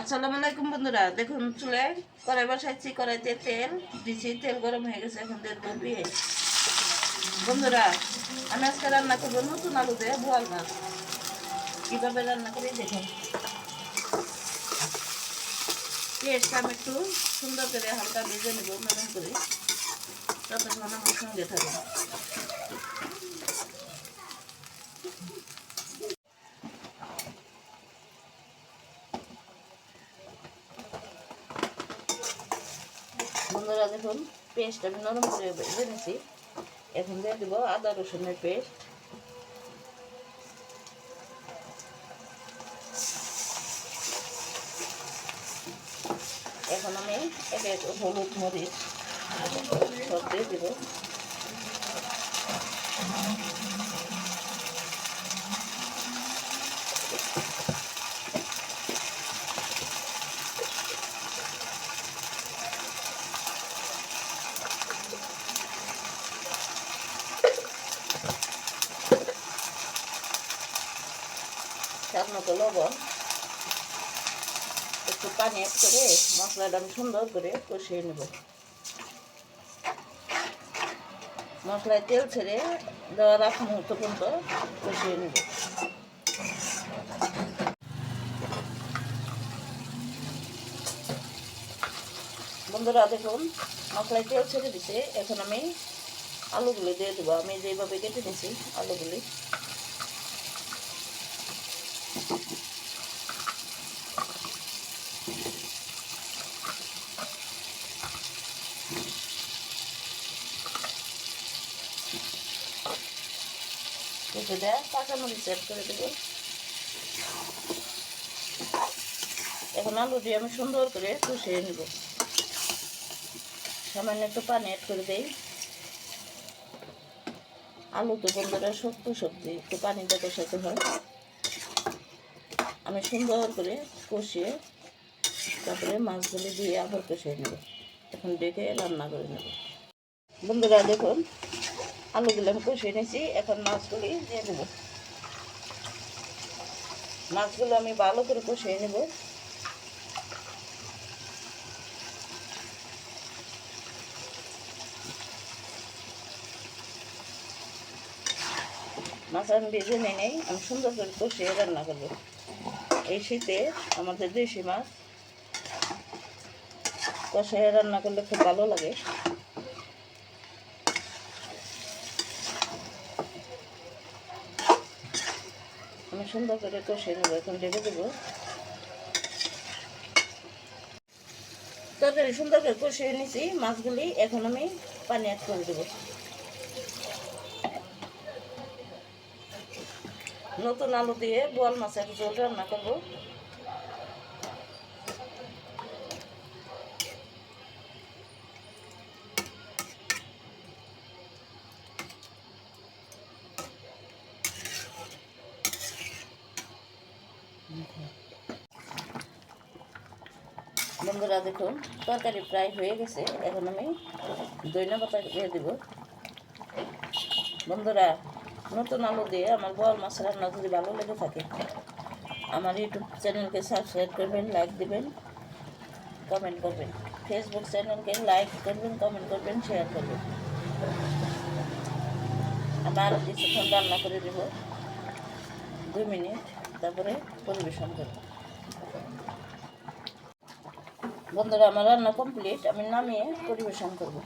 আসসালামু আলাইকুম বন্ধুরা, দেখুন চুলে কড়াই বসাইছি, কড়াইতে তেল দিছি, তেল গরম হয়ে গেছে, এখন দিয়ে দেবো বন্ধুরা, আমি আজকে রান্না করব নতুন আলু দিয়ে বোয়াল মাছ। কীভাবে রান্না করি দেখুন। পেঁয়াজটা আমি একটু সুন্দর করে হালকা ভেজে নেব, নরম করে। ততক্ষণ আমার সঙ্গে থাকবে। বন্ধুরা দেখুন পেস্ট আমি নরম করে নিছি এখন দিয়ে দেবো আদা রসুনের পেস্ট। এখন আমি একে হলুদ মরিচ সব দিয়ে দেবো। স্বাদ মতো লবণ, একটু পানি অ্যাড করে মশলাটা আমি সুন্দর করে কষিয়ে নেব। মশলায় তেল ছেড়ে দেওয়ার আগ মুহূর্ত পর্যন্ত কষিয়ে নেব। বন্ধুরা, দেখুন, মশলায় তেল ছেড়ে দিছে এখন আমি আলুগুলি দিয়ে দেবো। আমি যেভাবে কেটে নিয়েছি আলুগুলি। কেটে দেয় কাঁচামরিচ অ্যাড করে দেবো। এখন আলু দিয়ে আমি সুন্দর করে কষিয়ে নেব। সামান্য একটু পানি অ্যাড করে দেই। আলু তো বন্ধুরা শক্ত সবজি একটু পানিটা কষাতে হয়। আমি সুন্দর করে কষিয়ে তারপরে মাছগুলি দিয়ে আবার কষিয়ে নেব। এখন ডেকে রান্না করে নেব। বন্ধুরা দেখুন আলুগুলো আমি কষিয়ে নিয়েছি। এখন মাছগুলি দিয়ে দেবো। মাছগুলো আমি ভালো করে কষিয়ে নেব। মাছ আমি ভেজে নিয়ে নেই, আমি সুন্দর করে কষিয়ে রান্না করব। এই শীতে আমাদের দেশি মাছ কষায় রান্না করলে খুব ভালো লাগে। সুন্দর করে কষে নেব, এখন ঢেকে দেবো। তরকারি সুন্দর করে কষিয়ে নিয়েছি মাছগুলি এখন আমি পানি অ্যাড করে দেবো। নতুন আলু দিয়ে বোয়াল মাছের জল রান্না করব। বন্ধুরা দেখুন তরকারি প্রায় হয়ে গেছে। এখন আমি দইনা পাতা দিয়ে দেব। বন্ধুরা, নতুন আলু দিয়ে আমার বল মাছ রান্না যদি ভালো লেগে থাকে, আমার ইউটিউব চ্যানেলকে সাবস্ক্রাইব করবেন লাইক দেবেন কমেন্ট করবেন। ফেসবুক চ্যানেলকে লাইক করবেন কমেন্ট করবেন শেয়ার করবেন। আবার কিছুক্ষণ রান্না করে দেব। দুই মিনিট, তারপরে পরিবেশন করব। বন্ধুরা আমার রান্না কমপ্লিট আমি নামিয়ে পরিবেশন করব।